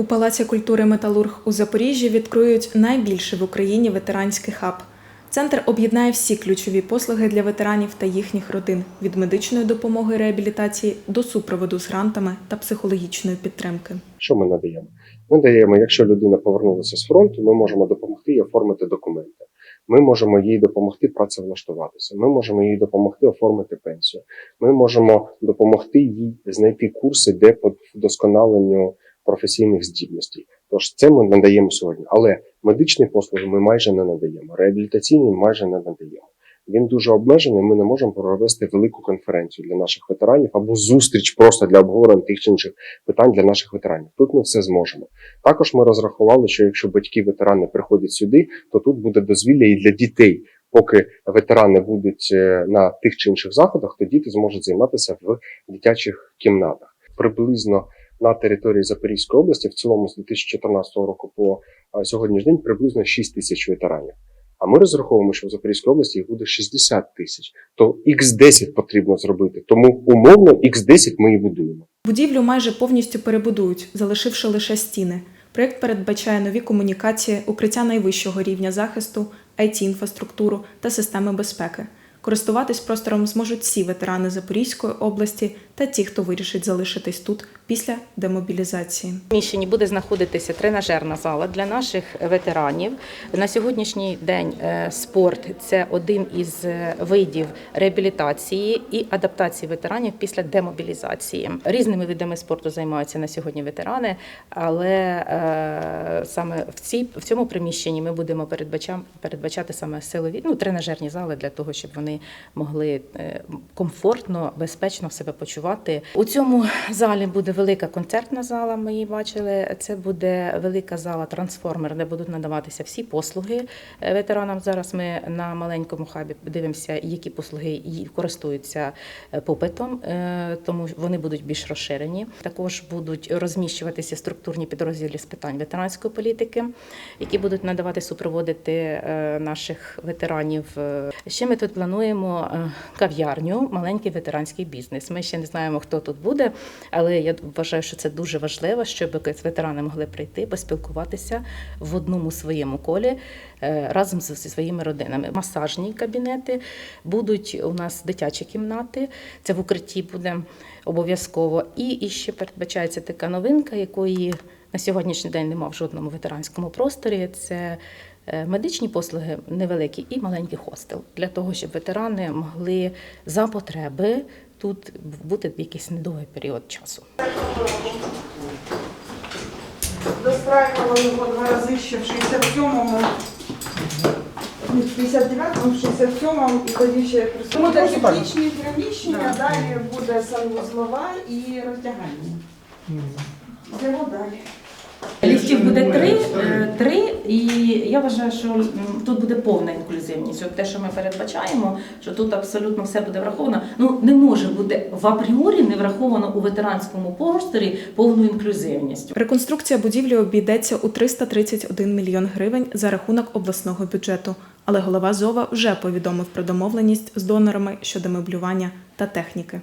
У Палаці культури Металург у Запоріжжі відкриють найбільший в Україні ветеранський хаб. Центр об'єднає всі ключові послуги для ветеранів та їхніх родин від медичної допомоги реабілітації до супроводу з грантами та психологічної підтримки. Що ми надаємо? Ми даємо, якщо людина повернулася з фронту, ми можемо допомогти їй оформити документи. Ми можемо їй допомогти працевлаштуватися. Ми можемо їй допомогти оформити пенсію. Ми можемо допомогти їй знайти курси, де по вдосконаленню професійних здібностей. Тож це ми надаємо сьогодні. Але медичні послуги ми майже не надаємо. Реабілітаційні майже не надаємо. Він дуже обмежений. Ми не можемо провести велику конференцію для наших ветеранів або зустріч просто для обговорення тих чи інших питань для наших ветеранів. Тут ми все зможемо. Також ми розрахували, що якщо батьки ветерани приходять сюди, то тут буде дозвілля і для дітей. Поки ветерани будуть е, на тих чи інших заходах, то діти зможуть займатися в дитячих кімнатах. Приблизно на території Запорізької області, в цілому з 2014 року по сьогоднішній день приблизно 6 тисяч ветеранів. А ми розраховуємо, що в Запорізькій області їх буде 60 тисяч. То X10 потрібно зробити. Тому умовно X10 ми і будуємо. Будівлю майже повністю перебудують, залишивши лише стіни. Проєкт передбачає нові комунікації, укриття найвищого рівня захисту, it інфраструктуру та системи безпеки. Користуватись простором зможуть всі ветерани Запорізької області та ті, хто вирішить залишитись тут після демобілізації. В буде знаходитися тренажерна зала для наших ветеранів. На сьогоднішній день е, спорт це один із е, видів реабілітації і адаптації ветеранів після демобілізації. Різними видами спорту займаються на сьогодні ветерани, але е, саме в цій в цьому приміщенні ми будемо передбача- передбачати саме силові ну тренажерні зали для того, щоб вони могли комфортно, безпечно себе почувати. У цьому залі буде велика концертна зала. Ми її бачили. Це буде велика зала трансформер, де будуть надаватися всі послуги е, ветеранам. Зараз ми на маленькому хабі дивимося, які послуги користуються е, попитом, е, тому вони будуть більш розширені. Також будуть розміщуватися структурні підрозділи з питань ветеранської політики, які будуть надавати супроводити наших ветеранів. Ще ми тут плануємо кав'ярню, маленький ветеранський бізнес. Ми ще не знаємо, хто тут буде, але я вважаю, що це дуже важливо, щоб ветерани могли прийти, поспілкуватися в одному своєму колі е, разом зі своїми родинами. Масажні кабінети будуть у нас дитячі кімнати. Це в укритті буде обов'язково. І, і ще передбачається така новинка, якої на сьогоднішній день немає в жодному ветеранському просторі. Це е, медичні послуги невеликі і маленький хостел для того, щоб ветерани могли за потреби тут бути якийсь недовгий період часу. Достраивала його два рази ще в 67-му, в 59-му, в 67-му і тоді ще Ну, присутні такі технічні приміщення, далі буде санвузлова і роздягальня. Йдемо далі. Ліфтів буде три, е, три, і я вважаю, що тут буде повна інклюзивність. От те, що ми передбачаємо, що тут абсолютно все буде враховано. Ну не може бути в апріорі не враховано у ветеранському просторі повну інклюзивність. Реконструкція будівлі обійдеться у 331 мільйон гривень за рахунок обласного бюджету. Але голова ЗОВА вже повідомив про домовленість з донорами щодо меблювання та техніки.